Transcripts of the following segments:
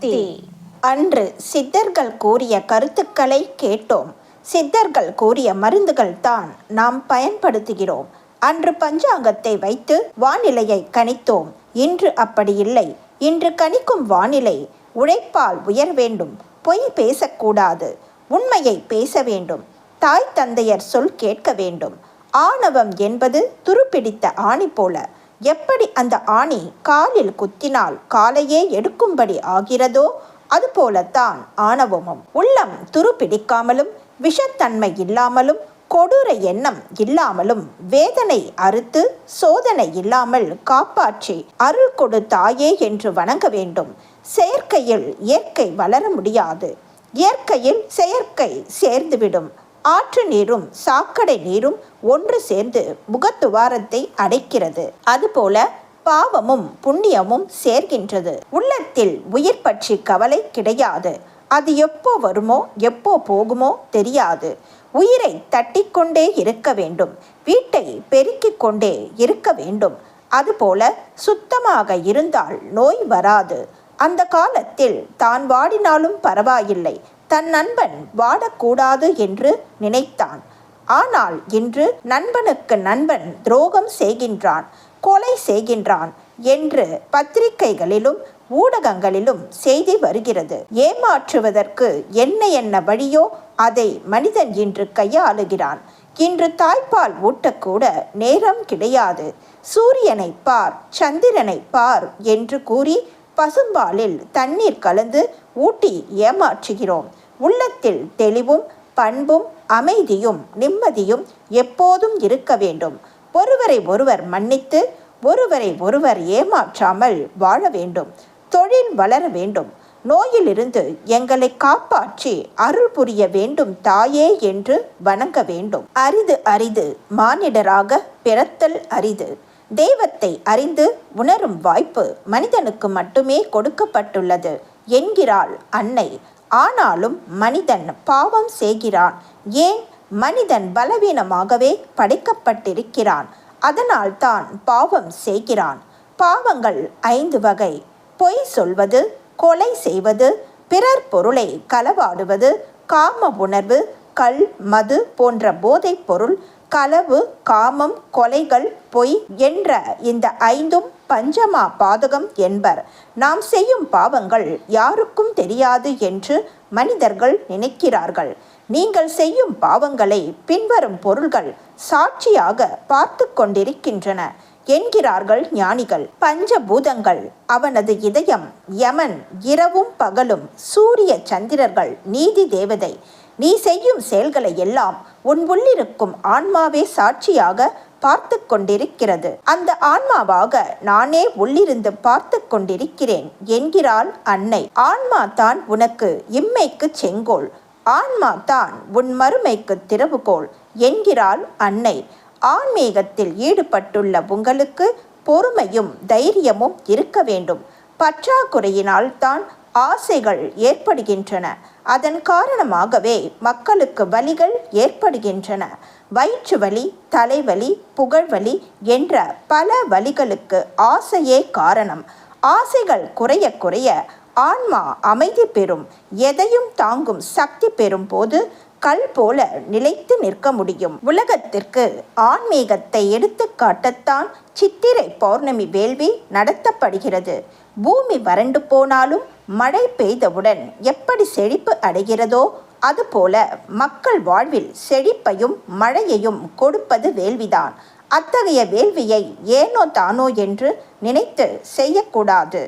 சக்தி. அன்று சித்தர்கள் கூறிய கருத்துக்களை கேட்டோம். சித்தர்கள் கூறிய மருந்துகள் தான் நாம் பயன்படுத்துகிறோம். அன்று பஞ்சாங்கத்தை வைத்து வானிலையை கணித்தோம். இன்று அப்படி இல்லை. இன்று கணிக்கும் வானிலை உழைப்பால் உயர வேண்டும். பொய் பேசக்கூடாது. உண்மையை பேச வேண்டும். தாய் தந்தையர் சொல் கேட்க வேண்டும். ஆணவம் என்பது துருப்பிடித்த ஆணி போல. எப்படி அந்த ஆணி காலில் குத்தினால் காலையே எடுக்கும்படி ஆகிறதோ அதுபோலத்தான் ஆணவமும். உள்ளம் துருப்பிடிக்காமலும் விஷத்தன்மை இல்லாமலும் கொடூர எண்ணம் இல்லாமலும் வேதனை அறுத்து சோதனை இல்லாமல் காப்பாற்றி அருள் கொடு தாயே என்று வணங்க வேண்டும். செயற்கையில் இயற்கை வளர முடியாது. இயற்கையில் செயற்கை சேர்ந்துவிடும். ஆற்று நீரும் சாக்கடை நீரும் ஒன்று சேர்ந்து முகத்துவாரத்தை அடைக்கிறது. அதுபோல பாவமும் புண்ணியமும் சேர்கின்றது. உள்ளத்தில் உயிர் பற்றி கவலை கிடையாது. அது எப்போ வருமோ எப்போ போகுமோ தெரியாது. உயிரை தட்டிக்கொண்டே இருக்க வேண்டும். வீட்டை பெருக்கிக் கொண்டே இருக்க வேண்டும். அதுபோல சுத்தமாக இருந்தால் நோய் வராது. அந்த காலத்தில் தான் வாடினாலும் பரவாயில்லை. தன் நண்பன் வாடக்கூடாது என்று நினைத்தான். ஆனால் இன்று நண்பனுக்கு நண்பன் துரோகம் செய்கின்றான் கொலை செய்கின்றான் என்று பத்திரிகைகளிலும் ஊடகங்களிலும் செய்தி வருகிறது. ஏமாற்றுவதற்கு என்ன என்ன வழியோ அதை மனிதன் இன்று கையாளுகிறான். இன்று தாய்ப்பால் ஊட்டக்கூட நேரம் கிடையாது. சூரியனை பார் சந்திரனை பார் என்று கூறி பசும்பாலில் தண்ணீர் கலந்து ஊட்டி ஏமாற்றுகிறோம். உள்ளத்தில் தெளிவும் பண்பும் அமைதியும் நிம்மதியும் எப்போதும் இருக்க வேண்டும். ஒருவரை ஒருவர் மன்னித்து ஒருவரை ஒருவர் ஏமாற்றாமல் வாழ வேண்டும். தொழில் வளர வேண்டும். நோயிலிருந்து எங்களை காப்பாற்றி அருள் புரிய வேண்டும் தாயே என்று வணங்க வேண்டும். அரிது அரிது மானிடராக பிறத்தல் அரிது. தெய்வத்தை அறிந்து உணரும் வாய்ப்பு மனிதனுக்கு மட்டுமே கொடுக்கப்பட்டுள்ளது. என்கிறாள் அன்னை. ஆனாலும் மனிதன் பாவம் செய்கிறான். ஏன்? மனிதன் பலவீனமாகவே படைக்கப்பட்டிருக்கிறான். அதனால் தான் பாவம் செய்கிறான். பாவங்கள் ஐந்து வகை. பொய் சொல்வது கொலை செய்வது பிறர் பொருளை களவாடுவது காம உணர்வு கல் மது போன்ற போதைப் பொருள் களவு காமம் கொலைகள் பொய் என்ற இந்த ஐந்தும் பஞ்சமா பாதகம் என்பர். நாம் செய்யும் பாவங்கள் யாருக்கும் தெரியாது என்று மனிதர்கள் நினைக்கிறார்கள். நீங்கள் செய்யும் பாவங்களை பின்வரும் பொருள்கள் சாட்சியாக பார்த்து கொண்டிருக்கின்றன என்கிறார்கள் ஞானிகள். பஞ்சபூதங்கள் அவனது இதயம் யமன் இரவும் பகலும் சூரிய சந்திரர்கள் நீதி தேவதை நீ செய்யும் செயல்களை எல்லாம் உன் உள்ளிருக்கும் ஆன்மாவே சாட்சியாக பார்த்து கொண்டிருக்கிறது. அந்த ஆன்மாவாக நானே உள்ளிருந்து பார்த்து கொண்டிருக்கிறேன் என்கிறாள் அன்னை. ஆன்மா தான் உனக்கு இம்மைக்கு செங்கோல். ஆன்மா தான் உன் மறுமைக்கு திறவுகோல் என்கிறாள் அன்னை. ஆன்மீகத்தில் ஈடுபட்டுள்ள உங்களுக்கு பொறுமையும் தைரியமும் இருக்க வேண்டும். பற்றாக்குறையினால் தான் ஆசைகள் ஏற்படுகின்றன. அதன் காரணமாகவே மக்களுக்கு வலிகள் ஏற்படுகின்றன. வயிற்று வலி தலைவலி புகழ்வலி என்ற பல வலிகளுக்கு ஆசையே காரணம். ஆசைகள் குறைய குறைய ஆன்மா அமைதி பெறும் எதையும் தாங்கும் சக்தி பெறும் போது கல் போல நிலைத்து நிற்க முடியும். உலகத்திற்கு ஆன்மீகத்தை எடுத்து காட்டத்தான் சித்திரை பௌர்ணமி வேள்வி நடத்தப்படுகிறது. பூமி வறண்டு போனாலும் மழை பெய்தவுடன் எப்படி செழிப்பு அடைகிறதோ அதுபோல மக்கள் வாழ்வில் செழிப்பையும் மழையையும் கொடுப்பது வேள்விதான். அத்தகைய வேள்வியை ஏனோ தானோ என்று நினைத்து செய்யக்கூடாது.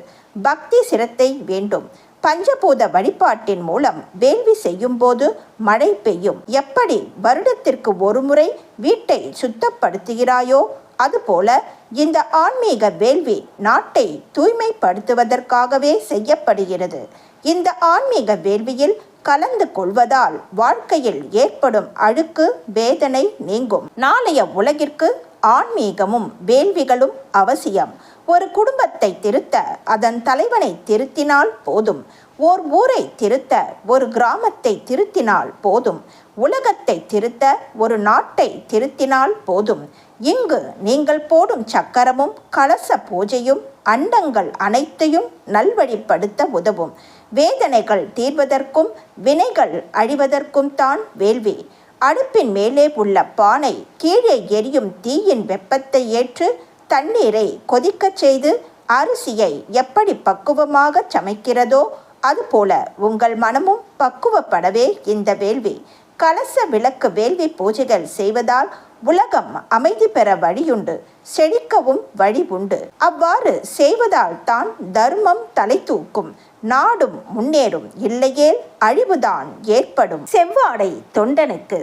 பக்தி சிரத்தை வேண்டும். பஞ்சபூத வழிபாட்டின் மூலம் வேள்வி செய்யும் போது மழை பெய்யும். எப்படி வருடத்திற்கு ஒரு முறை வீட்டை சுத்தப்படுத்துகிறாயோ அதுபோல இந்த ஆன்மீக வேள்வி நாட்டை தூய்மைப்படுத்துவதற்காகவே செய்யப்படுகிறது. இந்த ஆன்மீக வேள்வியில் கலந்து கொள்வதால் வாழ்க்கையில் ஏற்படும் அழுக்கு வேதனை நீங்கும். நாளைய உலகிற்கு ஆன்மீகமும் வேள்விகளும் அவசியம். ஒரு குடும்பத்தை திருத்த அதன் தலைவனை திருத்தினால் போதும். ஓர் ஊரை திருத்த ஒரு கிராமத்தை திருத்தினால் போதும். உலகத்தை திருத்த ஒரு நாட்டை திருத்தினால் போதும். இங்கு நீங்கள் போடும் சக்கரமும் கலச பூஜையும் அண்டங்கள் அனைத்தையும் நல்வழிப்படுத்த உதவும். வேதனைகள் தீர்வதற்கும் வினைகள் அழிவதற்கும் தான் வேள்வி. அடுப்பின் மேலே உள்ள பானை கீழே எரியும் தீயின் வெப்பத்தை ஏற்று தண்ணீரை கொதிக்கச் செய்து அரிசியை எப்படி பக்குவமாக சமைக்கிறதோ அதுபோல உங்கள் மனமும் பக்குவப்படவே இந்த வேள்வி. கலச விளக்கு வேள்வி பூஜைகள் செய்வதால் உலகம் அமைதி பெற வழியுண்டு செழிக்கவும் வழி உண்டு. அவ்வாறு செய்வதால் தான் தர்மம் தலை தூக்கும் நாடும் முன்னேறும் இல்லையேல் அழிவுதான் ஏற்படும். செவ்வாடை தொண்டனுக்கு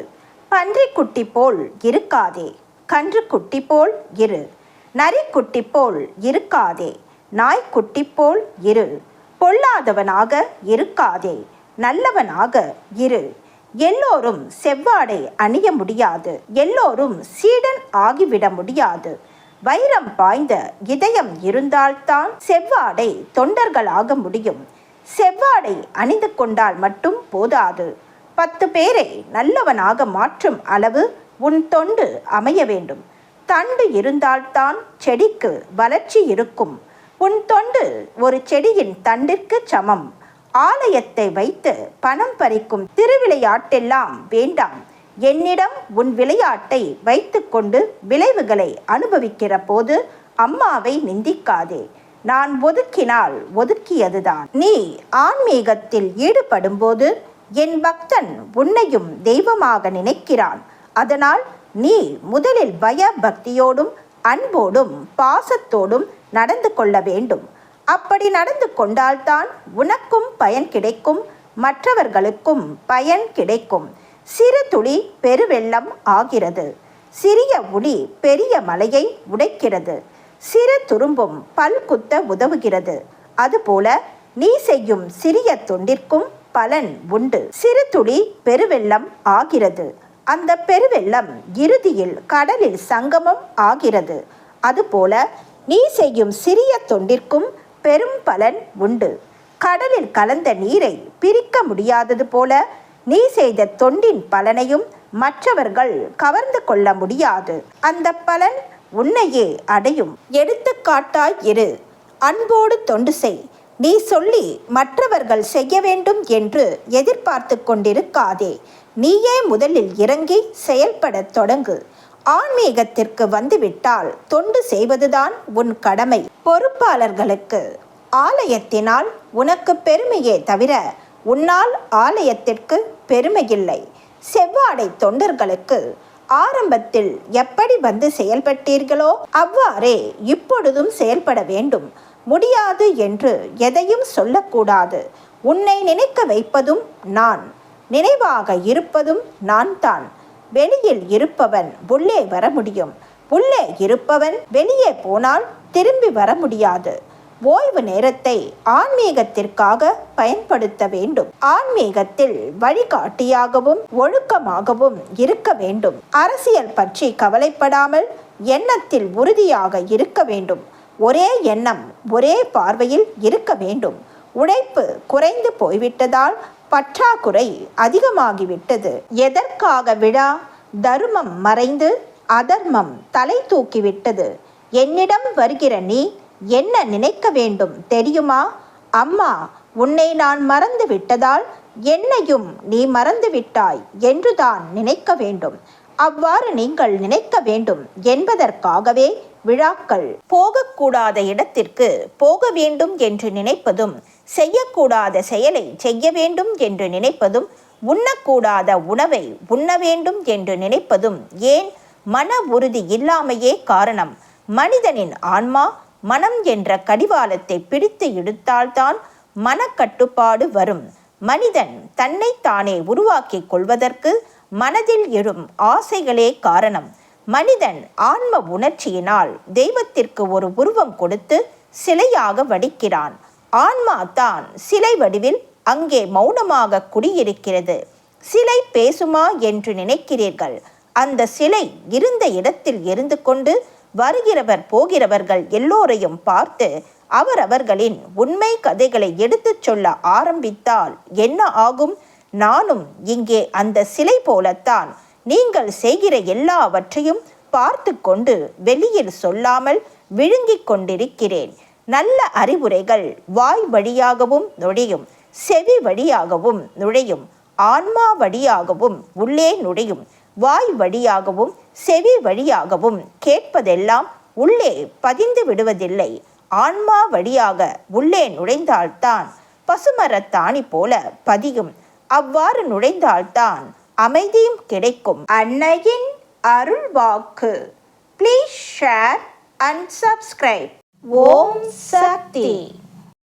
பன்றிக்குட்டி போல் இருக்காதே கன்றுக்குட்டி போல் இரு. நரிக்குட்டி போல் இருக்காதே நாய்க்குட்டி போல் இரு பொல்லாதவனாக இருக்காதே நல்லவனாக இரு எல்லோரும் செவ்வாடை அணிய முடியாது எல்லோரும் சீடன் ஆகிவிட முடியாது. வைரம் பாய்ந்த இதயம் இருந்தால்தான் செவ்வாடை தொண்டர்களாக முடியும். செவ்வாடை அணிந்து கொண்டால் மட்டும் போதாது. பத்து பேரை நல்லவனாக மாற்றும் அளவு உன் தொண்டு அமைய வேண்டும். தண்டு இருந்தால்தான் செடிக்கு வளர்ச்சி இருக்கும். உன் தொண்டு ஒரு செடியின் தண்டிற்கு சமம். ஆலயத்தை வைத்து பணம் பறிக்கும் திருவிளையாட்டெல்லாம் வேண்டாம். என்னிடம் உன் விளையாட்டை வைத்துக்கொண்டு விளைவுகளை அனுபவிக்கிற போது அம்மாவை நிந்திக்காதே. நான் ஒதுக்கினால் ஒதுக்கியதுதான். நீ ஆன்மீகத்தில் ஈடுபடும்போது என் பக்தன் உன்னையும் தெய்வமாக நினைக்கிறான். அதனால் நீ முதலில் பய பக்தியோடும் அன்போடும் பாசத்தோடும் நடந்து கொள்ள வேண்டும். அப்படி நடந்து கொண்டால்தான் உனக்கும் பயன் கிடைக்கும் மற்றவர்களுக்கும் பயன் கிடைக்கும். சிறு துளி பெருவெள்ளம் ஆகிறது. சிறிய உளி பெரிய மலையை உடைக்கிறது. சிறு துரும்பும் பல் குத்த உதவுகிறது. அதுபோல நீ செய்யும் சிறிய தொண்டிற்கும் பலன் உண்டு. சிறு துளி பெருவெள்ளம் ஆகிறது. அந்த பெருவெள்ளம் இறுதியில் கடலில் சங்கமம் ஆகிறது. அதுபோல நீ செய்யும் சிறிய தொண்டிற்கும் பெரும் பலன் உண்டு. கடலில் கலந்த நீரை பிரிக்க முடியாதது போல நீ செய்த தொண்டின் பலனையும் மற்றவர்கள் கவர்ந்து கொள்ள முடியாது. அந்த பலன் உன்னையே அடையும். எடுத்துக்காட்டாய் இரு. அன்போடு தொண்டு செய். நீ சொல்லி மற்றவர்கள் செய்ய வேண்டும் என்று எதிர்பார்த்து கொண்டிருக்காதே. நீயே முதலில் இறங்கி செயல்படத் தொடங்கு. ஆன்மீகத்திற்கு வந்துவிட்டால் தொண்டு செய்வதுதான் உன் கடமை. பொறுப்பாளர்களுக்கு ஆலயத்தினால் உனக்கு பெருமையே தவிர உன்னால் ஆலயத்திற்கு பெருமையில்லை. செவ்வாடை தொண்டர்களுக்கு ஆரம்பத்தில் எப்படி வந்து செயல்பட்டீர்களோ அவ்வாறே இப்பொழுதும் செயல்பட வேண்டும். முடியாது என்று எதையும் சொல்லக்கூடாது. உன்னை நினைக்க வைப்பதும் நான். நினைவாக இருப்பதும் நான் தான் வெளியில் இருப்பவன் உள்ளே வர முடியும். உள்ளே இருப்பவன் வெளியே போனால் திரும்பி வர முடியாது. ஓய்வு நேரத்தை ஆன்மீகத்திற்காக பயன்படுத்த வேண்டும். ஆன்மீகத்தில் வழிகாட்டியாகவும் ஒழுக்கமாகவும் இருக்க வேண்டும். அரசியல் பற்றி கவலைப்படாமல் எண்ணத்தில் உறுதியாக இருக்க வேண்டும். ஒரே எண்ணம் ஒரே பார்வையில் இருக்க வேண்டும். உழைப்பு குறைந்து போய்விட்டதால் பற்றாக்குறை அதிகமாகிவிட்டது. எதற்காக விழா? தர்மம் மறைந்து அதர்மம் தலை தூக்கிவிட்டது. என்னிடம் வருகிற நீ என்ன நினைக்க வேண்டும் தெரியுமா? அம்மா உன்னை நான் மறந்து விட்டதால் என்னையும் நீ மறந்து விட்டாய் என்றுதான் நினைக்க வேண்டும். அவ்வாறு நீங்கள் நினைக்க வேண்டும் என்பதற்காகவே விழாக்கள் போகக்கூடாத இடத்திற்கு போக வேண்டும் என்று நினைப்பதும் செய்யக்கூடாத செயலை செய்ய வேண்டும் என்று நினைப்பதும் உண்ணக்கூடாத உணவை உண்ண வேண்டும் என்று நினைப்பதும் ஏன் மன உறுதி இல்லாமையே காரணம்? மனிதனின் ஆன்மா மனம் என்ற கடிவாளத்தை பிடித்து இழுத்தால்தான் மனக்கட்டுப்பாடு வரும். மனிதன் தன்னைத்தானே உருவாக்கிக் கொள்வதற்கு மனதில் எழும் ஆசைகளே காரணம். மனிதன் ஆன்ம உணர்ச்சியினால் தெய்வத்திற்கு ஒரு உருவம் கொடுத்து சிலையாக வடிக்கிறான். ஆன்மா தான் சிலை வடிவில் அங்கே மௌனமாக குடியிருக்கிறது. சிலை பேசுமா என்று நினைக்கிறீர்கள். அந்த சிலை இருந்த இடத்தில் இருந்து கொண்டு வருகிறவர் போகிறவர்கள் எல்லோரையும் பார்த்து அவரவர்களின் உண்மை கதைகளை எடுத்துச் சொல்ல ஆரம்பித்தால் என்ன ஆகும்? நானும் இங்கே அந்த சிலை போலத்தான் நீங்கள் செய்கிற எல்லாவற்றையும் பார்த்து கொண்டு வெளியில் சொல்லாமல் விழுங்கிக் கொண்டிருக்கிறேன். நல்ல அறிவுரைகள் வாய் வழியாகவும் நுழையும் செவி வழியாகவும் நுழையும் ஆன்மா வழியாகவும் உள்ளே நுழையும் வாய் வழியாகவும் செவி வழியாகவும் கேட்பதெல்லாம் உள்ளே பதிந்து விடுவதில்லை. ஆன்மா வழியாக உள்ளே நுழைந்தால்தான் பசுமரத்தாணி போல பதியும். அவ்வாறு நுழைந்தால்தான் அமைதியும் கிடைக்கும். அன்னையின் அருள் வாக்கு please share and subscribe Om Shakti.